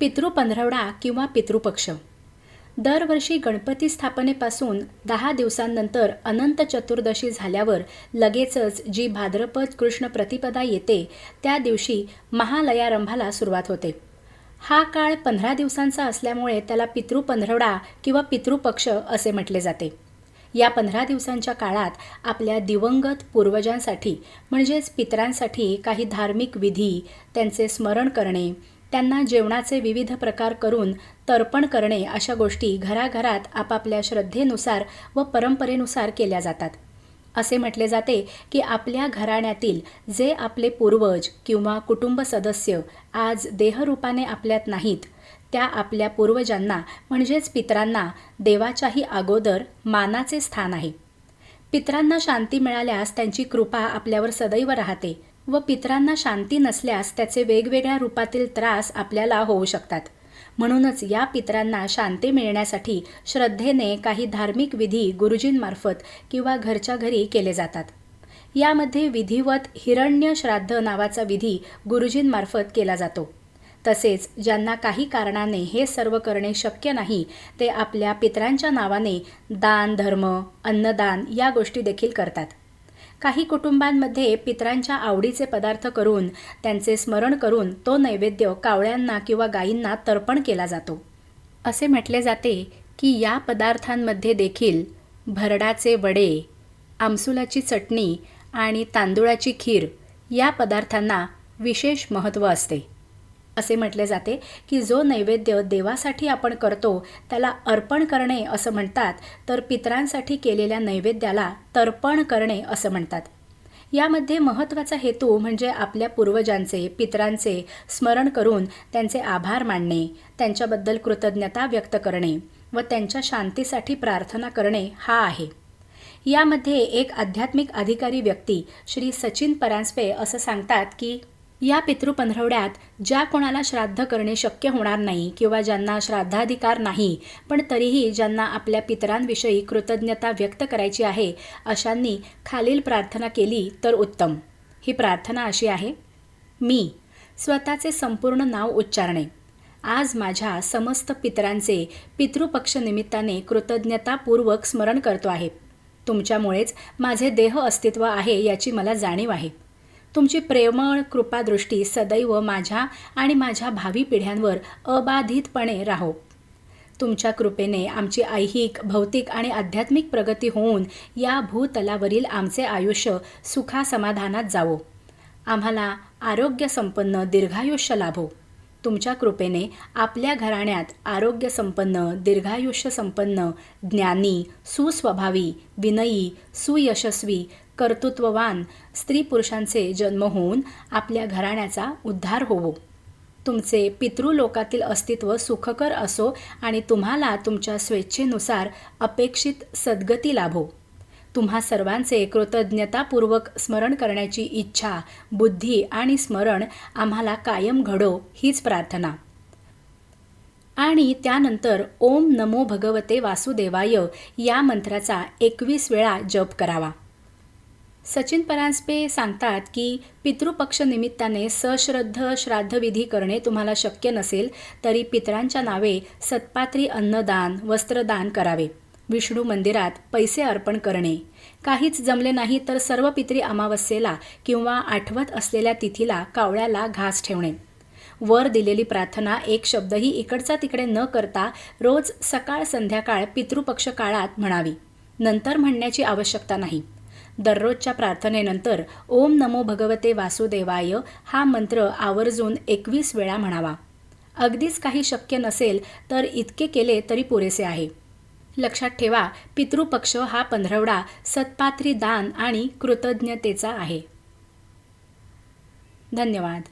पितृपंधरवडा किंवा पितृपक्ष. दरवर्षी गणपती स्थापनेपासून दहा दिवसांनंतर अनंत चतुर्दशी झाल्यावर लगेचच जी भाद्रपद कृष्ण प्रतिपदा येते त्या दिवशी महालयारंभाला सुरुवात होते. हा काळ पंधरा दिवसांचा असल्यामुळे त्याला पितृपंधरवडा किंवा पितृपक्ष असे म्हटले जाते. या पंधरा दिवसांच्या काळात आपल्या दिवंगत पूर्वजांसाठी म्हणजेच पितरांसाठी काही धार्मिक विधी त्यांचे स्मरण करणे त्यांना जेवणाचे विविध प्रकार करून तर्पण करणे अशा गोष्टी घराघरात आपापल्या श्रद्धेनुसार व परंपरेनुसार केल्या जातात. असे म्हटले जाते की आपल्या घराण्यातील जे आपले पूर्वज किंवा कुटुंब सदस्य आज देहरूपाने आपल्यात नाहीत त्या आपल्या पूर्वजांना म्हणजेच पितरांना देवाच्याही अगोदर मानाचे स्थान आहे. पितरांना शांती मिळाल्यास त्यांची कृपा आपल्यावर सदैव राहते व पितरांना शांती नसल्यास त्याचे वेगवेगळ्या रूपातील त्रास आपल्याला होऊ शकतात. म्हणूनच या पितरांना शांती मिळण्यासाठी श्रद्धेने काही धार्मिक विधी गुरुजींमार्फत किंवा घरच्या घरी केले जातात. यामध्ये विधिवत हिरण्य श्राद्ध नावाचा विधी गुरुजींमार्फत केला जातो. तसेच ज्यांना काही कारणाने हे सर्व करणे शक्य नाही ते आपल्या पितरांच्या नावाने दान धर्म अन्नदान या गोष्टी देखील करतात. काही कुटुंबांमध्ये पितरांच्या आवडीचे पदार्थ करून त्यांचे स्मरण करून तो नैवेद्य कावळ्यांना किंवा गायींना तर्पण केला जातो. असे म्हटले जाते की या पदार्थांमध्ये देखील भरडाचे वडे आमसुलाची चटणी आणि तांदुळाची खीर या पदार्थांना विशेष महत्त्व असते. असे म्हटले जाते की जो नैवेद्य देवासाठी आपण करतो त्याला अर्पण करणे असं म्हणतात तर पितरांसाठी केलेल्या नैवेद्याला तर्पण करणे असं म्हणतात. यामध्ये महत्त्वाचा हेतू म्हणजे आपल्या पूर्वजांचे पितरांचे स्मरण करून त्यांचे आभार मानणे त्यांच्याबद्दल कृतज्ञता व्यक्त करणे व त्यांच्या शांतीसाठी प्रार्थना करणे हा आहे. यामध्ये एक आध्यात्मिक अधिकारी व्यक्ती श्री सचिन परांजपे असं सांगतात की या पितृपंधरवड्यात ज्या कोणाला श्राद्ध करणे शक्य होणार नाही किंवा ज्यांना श्राद्धाधिकार नाही पण तरीही ज्यांना आपल्या पितरांविषयी कृतज्ञता व्यक्त करायची आहे अशांनी खालील प्रार्थना केली तर उत्तम. ही प्रार्थना अशी आहे मी स्वतःचे संपूर्ण नाव उच्चारणे. आज माझ्या समस्त पितरांचे पितृपक्षनिमित्ताने कृतज्ञतापूर्वक स्मरण करतो आहे. तुमच्यामुळेच माझे देह अस्तित्व आहे याची मला जाणीव आहे. तुमची प्रेमळ कृपादृष्टी सदैव माझ्या आणि माझ्या भावी पिढ्यांवर अबाधितपणे राहो. तुमच्या कृपेने आमची ऐहिक भौतिक आणि आध्यात्मिक प्रगती होऊन या भूतलावरील आमचे आयुष्य सुखासमाधानात जावो. आम्हाला आरोग्यसंपन्न दीर्घायुष्य लाभो. तुमच्या कृपेने आपल्या घराण्यात आरोग्यसंपन्न दीर्घायुष्य संपन्न ज्ञानी सुस्वभावी विनयी सुयशस्वी कर्तृत्ववान स्त्री पुरुषांचे जन्म होऊन आपल्या घराण्याचा उद्धार होवो. तुमचे पितृलोकातील अस्तित्व सुखकर असो आणि तुम्हाला तुमच्या स्वेच्छेनुसार अपेक्षित सद्गती लाभो. तुम्हा सर्वांचे कृतज्ञतापूर्वक स्मरण करण्याची इच्छा बुद्धी आणि स्मरण आम्हाला कायम घडो हीच प्रार्थना. आणि त्यानंतर ओम नमो भगवते वासुदेवाय या मंत्राचा एकवीस वेळा जप करावा. सचिन परांजपे सांगतात की पितृपक्ष निमित्ताने सश्रद्ध श्राद्धविधी करणे तुम्हाला शक्य नसेल तरी पितरांच्या नावे सत्पात्री अन्नदान वस्त्रदान करावे. विष्णू मंदिरात पैसे अर्पण करणे. काहीच जमले नाही तर सर्व पित्री अमावस्येला किंवा आठवत असलेल्या तिथीला कावळ्याला घास ठेवणे. वर दिलेली प्रार्थना एक शब्दही इकडचा तिकडे न करता रोज सकाळ संध्याकाळ पितृपक्ष काळात म्हणावी. नंतर म्हणण्याची आवश्यकता नाही. दररोजच्या प्रार्थनेनंतर ओम नमो भगवते वासुदेवाय हा मंत्र आवर्जून एकवीस वेळा म्हणावा. अगदीच काही शक्य नसेल तर इतके केले तरी पुरेसे आहे. लक्षात ठेवा पितृपक्ष हा पंधरवडा सत्पात्री दान आणि कृतज्ञतेचा आहे. धन्यवाद.